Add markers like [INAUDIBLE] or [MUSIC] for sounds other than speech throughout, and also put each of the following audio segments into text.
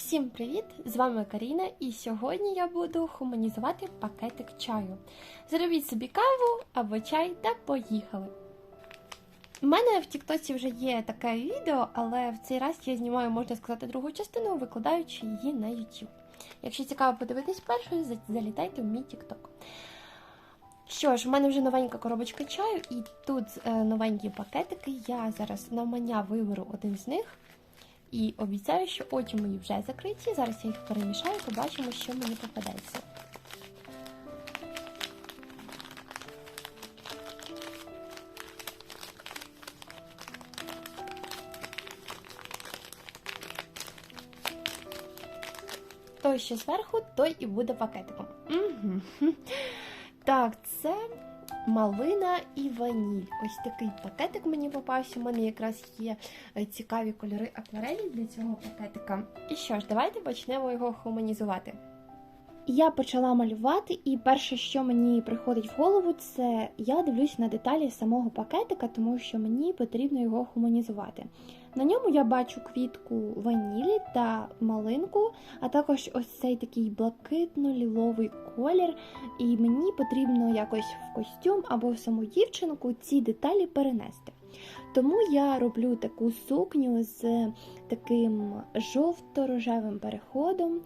Всім привіт! З вами Каріна, і сьогодні я буду хуманізувати пакетик чаю. Зробіть собі каву або чай та поїхали. У мене в Тіктоці вже є таке відео, але в цей раз я знімаю, можна сказати, другу частину, викладаючи її на YouTube. Якщо цікаво подивитись першою, залітайте в мій Тікток. Що ж, в мене вже новенька коробочка чаю, і тут е, новенькі пакетики. Я зараз навмання виберу один з них. І обіцяю, що очі мої вже закриті. Зараз я їх перемішаю, побачимо, що мені попадеться. Той, що зверху, той і буде пакетиком. Угу. Так, це малина і ваніль. Ось такий пакетик мені попався. У мене якраз є е, цікаві кольори акварелі для цього пакетика. І що ж, давайте почнемо його хуманізувати. Я почала малювати, і перше, що мені приходить в голову, це я дивлюсь на деталі самого пакетика, тому що мені потрібно його хуманізувати. На ньому я бачу квітку ванілі та малинку, а також ось цей такий блакитно-ліловий колір. І мені потрібно якось в костюм або в саму дівчинку ці деталі перенести. Тому я роблю таку сукню з таким жовто-рожевим переходом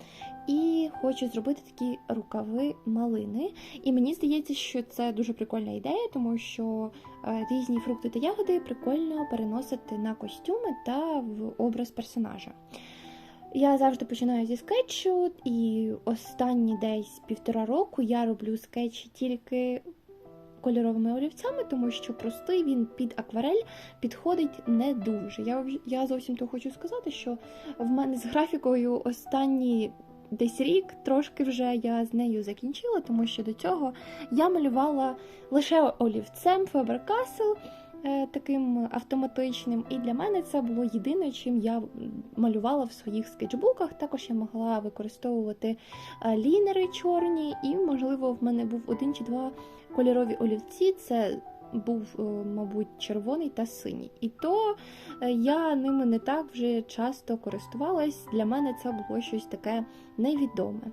і хочу зробити такі рукави малини. І мені здається, що це дуже прикольна ідея, тому що е, різні фрукти та ягоди прикольно переносити на костюми та в образ персонажа. Я завжди починаю зі скетчу, і останні десь півтора року я роблю скетчі тільки кольоровими олівцями, тому що простий він під акварель підходить не дуже. Я, я зовсім то хочу сказати, що в мене з графікою останні десь рік трошки вже я з нею закінчила, тому що до цього я малювала лише олівцем Faber-Castell, е, таким автоматичним, і для мене це було єдине, чим я малювала в своїх скетчбуках. Також я могла використовувати е, лінери чорні, і, можливо, в мене був один чи два кольорові олівці. Це був, е, мабуть, червоний та синій. І то е, я ними не так вже часто користувалась. Для мене це було щось таке невідоме.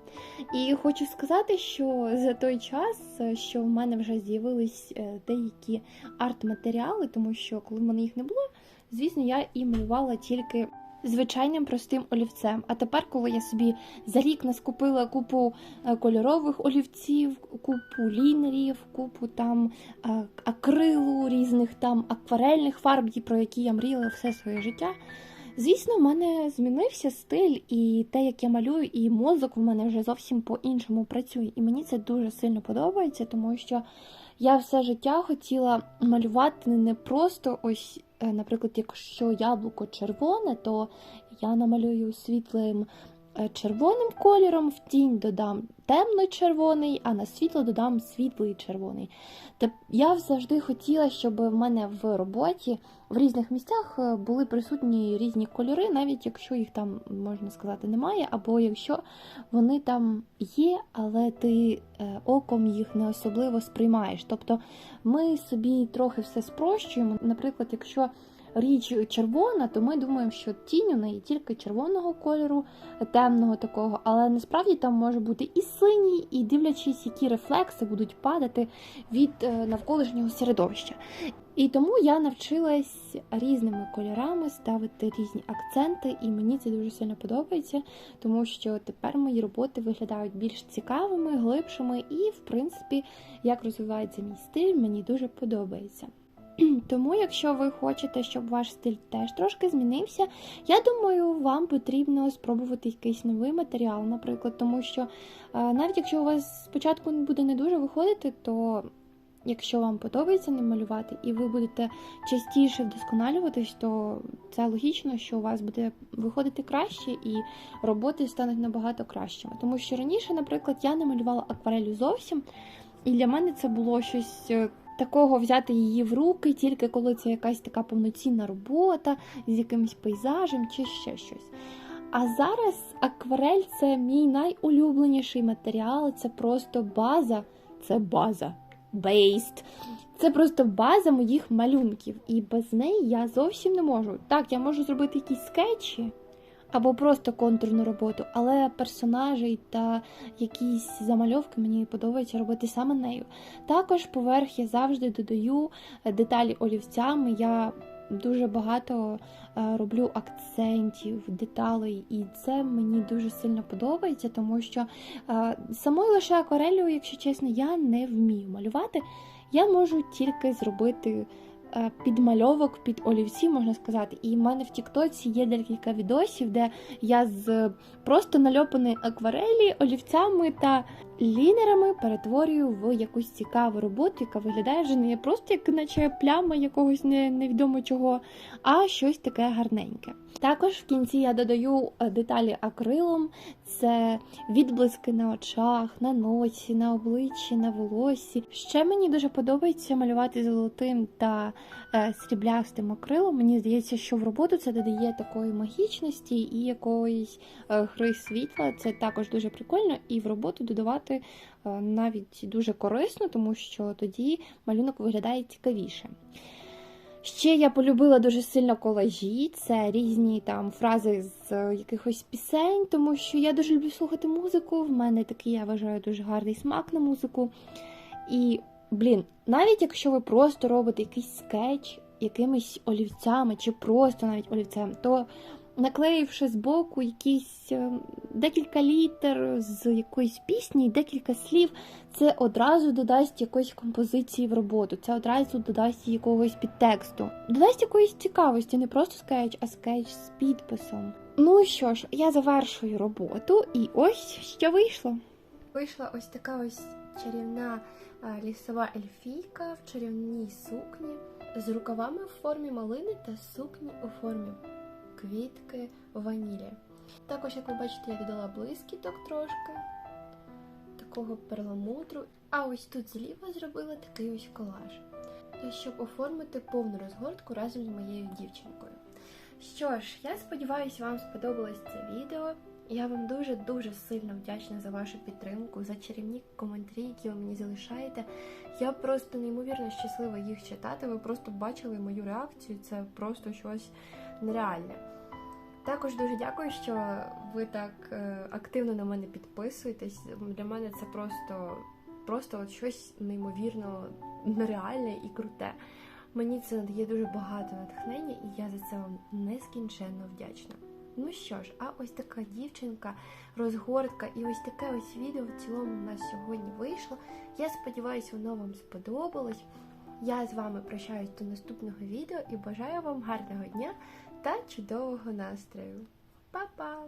І хочу сказати, що за той час, е, що в мене вже з'явились деякі арт-матеріали, тому що коли в мене їх не було, звісно, я і малювала тільки. Звичайним простим олівцем. А тепер, коли я собі за рік наскупила купу е, кольорових олівців, купу лінерів, купу там е, акрилу, різних там акварельних фарб, про які я мріяла все своє життя. Звісно, в мене змінився стиль і те, як я малюю, і мозок в мене вже зовсім по-іншому працює. І мені це дуже сильно подобається, тому що я все життя хотіла малювати не просто ось, наприклад, якщо яблуко червоне, то я намалюю світлим е, червоним кольором, в тінь додам темно-червоний, а на світло додам світлий червоний. Я завжди хотіла, щоб в мене в роботі в різних місцях е, були присутні різні кольори, навіть якщо їх там, можна сказати, немає, або якщо вони там є, але ти е, оком їх не особливо сприймаєш. Тобто ми собі трохи все спрощуємо. Наприклад, якщо річ червона, то ми думаємо, що тінь у неї тільки червоного кольору, темного такого, але насправді там може бути і синій, і дивлячись, які рефлекси будуть падати від е, навколишнього середовища. І тому я навчилась різними кольорами ставити різні акценти, і мені це дуже сильно подобається, тому що тепер мої роботи виглядають більш цікавими, глибшими, і, в принципі, як розвивається мій стиль, мені дуже подобається. [CLEARS THROAT] Тому, якщо ви хочете, щоб ваш стиль теж трошки змінився, я думаю, вам потрібно спробувати якийсь новий матеріал, наприклад, тому що е, навіть якщо у вас спочатку буде не дуже виходити, то якщо вам подобається ним малювати, і ви будете частіше вдосконалюватись, то це логічно, що у вас буде виходити краще і роботи стануть набагато кращими. Тому що раніше, наприклад, я не малювала акварелю зовсім, і для мене це було щось. Такого взяти її в руки, тільки коли це якась така повноцінна робота з якимось пейзажем чи ще щось. А зараз акварель це мій найулюбленіший матеріал, це просто база, це база. Based. Це просто база моїх малюнків, і без неї я зовсім не можу. Так, я можу зробити якісь скетчі, або просто контурну роботу, але персонажі та якісь замальовки мені подобається робити саме нею. Також поверх я завжди додаю е, деталі олівцями. Я дуже багато е, роблю акцентів, деталей, і це мені дуже сильно подобається, тому що е, самою лише акварелью, якщо чесно, я не вмію малювати. Я можу тільки зробити підмальовок під олівці, можна сказати. І в мене в Тіктоці є декілька відосів, де я з просто нальопаної акварелі, олівцями та лінерами перетворюю в якусь цікаву роботу, яка виглядає вже не просто як наче пляма якогось не, невідомо чого, а щось таке гарненьке. Також в кінці я додаю е, деталі акрилом, це відблиски на очах, на носі, на обличчі, на волосі. Ще мені дуже подобається малювати золотим та е, сріблястим акрилом. Мені здається, що в роботу це додає такої магічності і якоїсь е, гри світла. Це також дуже прикольно, і в роботу додавати е, навіть дуже корисно, тому що тоді малюнок виглядає цікавіше. Ще я полюбила дуже сильно колажі, це різні там фрази з е, якихось пісень, тому що я дуже люблю слухати музику. В мене такий, я вважаю, дуже гарний смак на музику. І, блін, навіть якщо ви просто робите якийсь скетч якимись олівцями, чи просто навіть олівцем, то наклеївши збоку якісь е, декілька літер з якоїсь пісні, декілька слів, це одразу додасть якоїсь композиції в роботу, це одразу додасть якогось підтексту. Додасть якоїсь цікавості, не просто скетч, а скетч з підписом. Ну що ж, я завершую роботу, і ось що вийшло. Вийшла ось така ось чарівна лісова ельфійка в чарівній сукні з рукавами в формі малини та сукні у формі квітки ванілі. Також, як ви бачите, я додала блискіток трошки, такого перламутру. А ось тут зліва зробила такий ось колаж, щоб оформити повну розгортку разом з моєю дівчинкою. Що ж, я сподіваюся, вам сподобалось це відео. Я вам дуже-дуже сильно вдячна за вашу підтримку, за чарівні коментарі, які ви мені залишаєте. Я просто неймовірно щаслива їх читати. Ви просто бачили мою реакцію, це просто щось нереальне. Також дуже дякую, що ви так е, активно на мене підписуєтесь. Для мене це просто, просто от щось неймовірно нереальне і круте. Мені це надає дуже багато натхнення, і я за це вам нескінченно вдячна. Ну що ж, а ось така дівчинка, розгортка і ось таке ось відео в цілому у нас сьогодні вийшло. Я сподіваюся, воно вам сподобалось. Я з вами прощаюсь до наступного відео і бажаю вам гарного дня та чудового настрою. Па-па!